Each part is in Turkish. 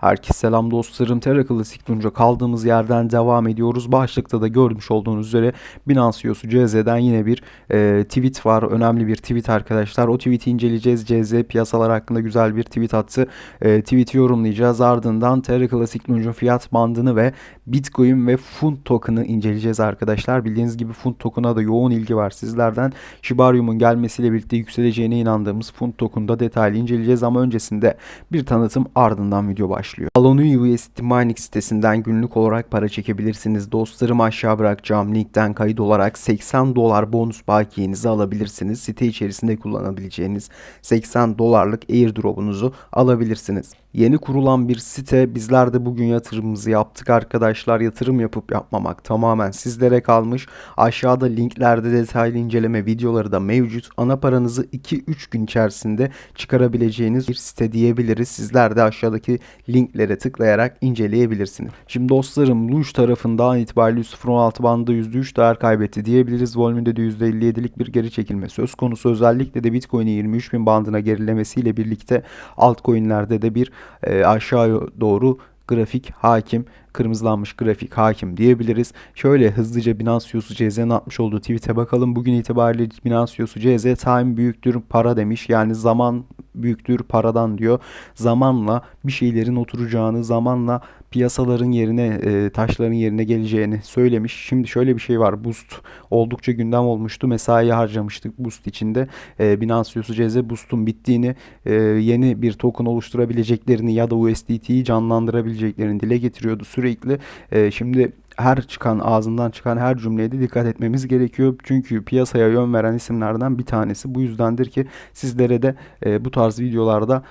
Herkese selam dostlarım. Terra Classic Tunca kaldığımız yerden devam ediyoruz. Başlıkta da görmüş olduğunuz üzere Binance CEO'su CZ'den yine bir e, tweet var. Önemli bir tweet arkadaşlar. O tweet'i inceleyeceğiz. CZ piyasalar hakkında güzel bir tweet attı. E, tweet'i yorumlayacağız. Ardından Terra Classic Tunca fiyat bandını ve Bitcoin ve Fund token'ı inceleyeceğiz arkadaşlar. Bildiğiniz gibi Fund token'a da yoğun ilgi var sizlerden. Shibarium'un gelmesiyle birlikte yükseleceğine inandığımız Fund token'da detaylı inceleyeceğiz ama öncesinde bir tanıtım ardından video başlıyor başlıyor. Alonu USDT Mining sitesinden günlük olarak para çekebilirsiniz. Dostlarım aşağı bırakacağım linkten kayıt olarak 80 dolar bonus bakiyenizi alabilirsiniz. Site içerisinde kullanabileceğiniz 80 dolarlık airdrop'unuzu alabilirsiniz. Yeni kurulan bir site. Bizler de bugün yatırımımızı yaptık arkadaşlar. Yatırım yapıp yapmamak tamamen sizlere kalmış. Aşağıda linklerde detaylı inceleme videoları da mevcut. Ana paranızı 2-3 gün içerisinde çıkarabileceğiniz bir site diyebiliriz. Sizler de aşağıdaki linklere tıklayarak inceleyebilirsiniz. Şimdi dostlarım Lunch tarafında an itibariyle 0.16 bandında %3 değer kaybetti diyebiliriz. Volümünde de %57'lik bir geri çekilme söz konusu. Özellikle de Bitcoin'in 23.000 bandına gerilemesiyle birlikte altcoin'lerde de bir e, aşağı doğru grafik hakim, kırmızılanmış grafik hakim diyebiliriz. Şöyle hızlıca Binance CEO'su CZ'nin atmış olduğu tweet'e bakalım. Bugün itibariyle Binance CEO'su CZ time büyüktür para demiş. Yani zaman büyüktür paradan diyor. Zamanla bir şeylerin oturacağını, zamanla piyasaların yerine, e, taşların yerine geleceğini söylemiş. Şimdi şöyle bir şey var. Boost oldukça gündem olmuştu. Mesai harcamıştık Boost içinde. E, Binance CEO'su CZ Boost'un bittiğini, e, yeni bir token oluşturabileceklerini ya da USDT'yi canlandırabileceklerini dile getiriyordu sürekli. E, şimdi her çıkan ağzından çıkan her cümleye de dikkat etmemiz gerekiyor. Çünkü piyasaya yön veren isimlerden bir tanesi. Bu yüzdendir ki sizlere de e, bu tarz videolarda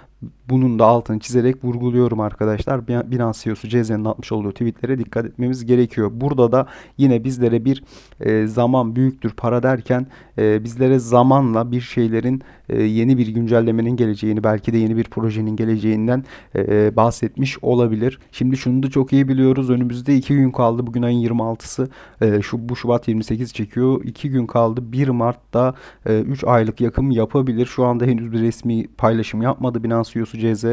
bunun da altını çizerek vurguluyorum arkadaşlar. Binance CEO'su CZ'nin atmış olduğu tweetlere dikkat etmemiz gerekiyor. Burada da yine bizlere bir e, zaman büyüktür para derken e, bizlere zamanla bir şeylerin e, yeni bir güncellemenin geleceğini belki de yeni bir projenin geleceğinden e, bahsetmiş olabilir. Şimdi şunu da çok iyi biliyoruz. Önümüzde 2 gün kaldı. Bugün ayın 26'sı. E, şu bu Şubat 28 çekiyor. 2 gün kaldı. 1 Mart'ta 3 e, aylık yakım yapabilir. Şu anda henüz bir resmi paylaşım yapmadı Binance CEO'su CZ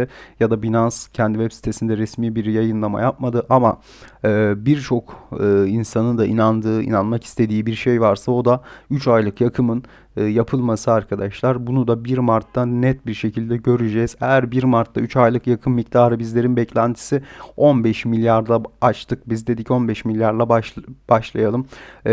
ya da Binance kendi web sitesinde resmi bir yayınlama yapmadı ama e, birçok e, insanın da inandığı, inanmak istediği bir şey varsa o da 3 aylık yakımın yapılması arkadaşlar. Bunu da 1 Mart'ta net bir şekilde göreceğiz. Eğer 1 Mart'ta 3 aylık yakın miktarı bizlerin beklentisi 15 milyarda açtık. Biz dedik 15 milyarla baş, başlayalım. E,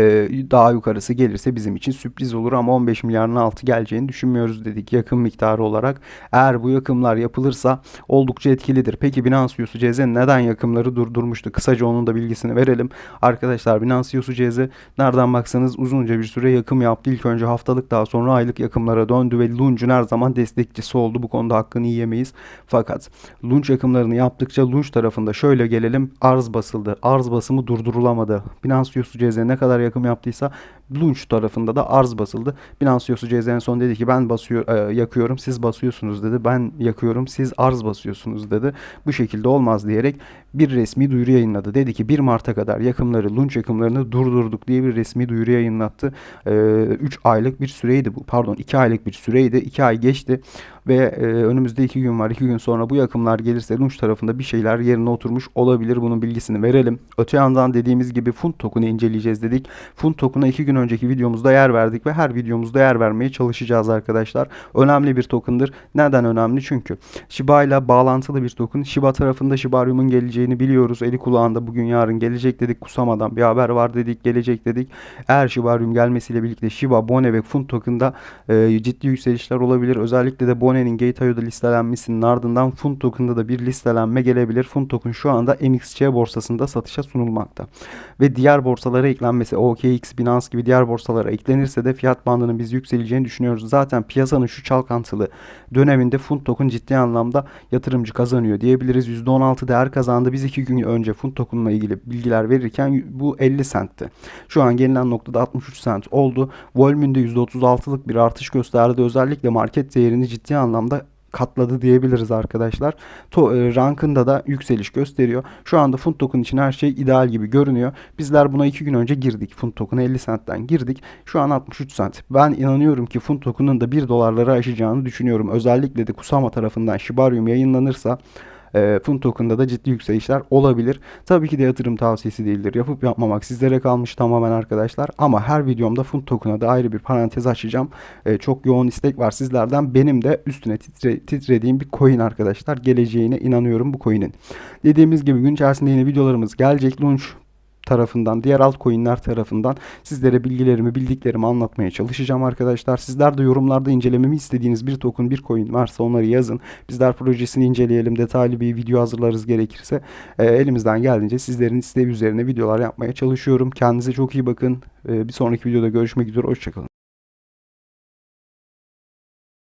daha yukarısı gelirse bizim için sürpriz olur ama 15 milyarın altı geleceğini düşünmüyoruz dedik yakın miktarı olarak. Eğer bu yakımlar yapılırsa oldukça etkilidir. Peki Binance USU CZ neden yakımları durdurmuştu? Kısaca onun da bilgisini verelim. Arkadaşlar Binance USU CZ nereden baksanız uzunca bir süre yakım yaptı. İlk önce haftalık daha sonra aylık yakımlara döndü ve Lunch'un her zaman destekçisi oldu. Bu konuda hakkını yiyemeyiz. Fakat Lunch yakımlarını yaptıkça Lunch tarafında şöyle gelelim. Arz basıldı. Arz basımı durdurulamadı. Binance CZ ne kadar yakım yaptıysa Lunch tarafında da arz basıldı. Binance CEO'su en son dedi ki ben basıyor, e, yakıyorum siz basıyorsunuz dedi. Ben yakıyorum siz arz basıyorsunuz dedi. Bu şekilde olmaz diyerek bir resmi duyuru yayınladı. Dedi ki 1 Mart'a kadar yakımları, Lunch yakımlarını durdurduk diye bir resmi duyuru yayınlattı. 3 e, aylık bir süreydi bu. Pardon 2 aylık bir süreydi. 2 ay geçti ve e, önümüzde 2 gün var. 2 gün sonra bu yakımlar gelirse Lunch tarafında bir şeyler yerine oturmuş olabilir. Bunun bilgisini verelim. Öte yandan dediğimiz gibi Fund token'ı inceleyeceğiz dedik. Fund token'a 2 gün önceki videomuzda yer verdik ve her videomuzda yer vermeye çalışacağız arkadaşlar. Önemli bir token'dır. Neden önemli? Çünkü Shiba ile bağlantılı bir token. Shiba tarafında Shibarium'un geleceğini biliyoruz. Eli kulağında bugün yarın gelecek dedik. Kusamadan bir haber var dedik. Gelecek dedik. Eğer Shibarium gelmesiyle birlikte Shiba, Bone ve Fund token'da e, ciddi yükselişler olabilir. Özellikle de Bone'nin Gate.io'da listelenmesinin ardından Fund token'da da bir listelenme gelebilir. Fund token şu anda MXC borsasında satışa sunulmakta. Ve diğer borsalara eklenmesi OKX, Binance gibi diğer borsalara eklenirse de fiyat bandının biz yükseleceğini düşünüyoruz. Zaten piyasanın şu çalkantılı döneminde Fund token ciddi anlamda yatırımcı kazanıyor diyebiliriz. %16 değer kazandı. Biz iki gün önce Fund token'la ilgili bilgiler verirken bu 50 centti. Şu an gelinen noktada 63 cent oldu. Volümünde %36'lık bir artış gösterdi. Özellikle market değerini ciddi anlamda katladı diyebiliriz arkadaşlar. To, e, rankında da yükseliş gösteriyor. Şu anda Fund Token için her şey ideal gibi görünüyor. Bizler buna 2 gün önce girdik. Fund Token 50 centten girdik. Şu an 63 cent. Ben inanıyorum ki Fund Token'ın da 1 dolarları aşacağını düşünüyorum. Özellikle de Kusama tarafından Shibarium yayınlanırsa E, Fun Token'da da ciddi yükselişler olabilir. Tabii ki de yatırım tavsiyesi değildir. Yapıp yapmamak sizlere kalmış tamamen arkadaşlar. Ama her videomda Fun Token'a da ayrı bir parantez açacağım. E, çok yoğun istek var sizlerden. Benim de üstüne titre, titrediğim bir coin arkadaşlar. Geleceğine inanıyorum bu coin'in. Dediğimiz gibi gün içerisinde yeni videolarımız gelecek. Launch tarafından, diğer altcoin'ler tarafından sizlere bilgilerimi, bildiklerimi anlatmaya çalışacağım arkadaşlar. Sizler de yorumlarda incelememi istediğiniz bir token, bir coin varsa onları yazın. Bizler projesini inceleyelim, detaylı bir video hazırlarız gerekirse. E, elimizden geldiğince sizlerin isteği üzerine videolar yapmaya çalışıyorum. Kendinize çok iyi bakın. E, bir sonraki videoda görüşmek üzere, hoşçakalın.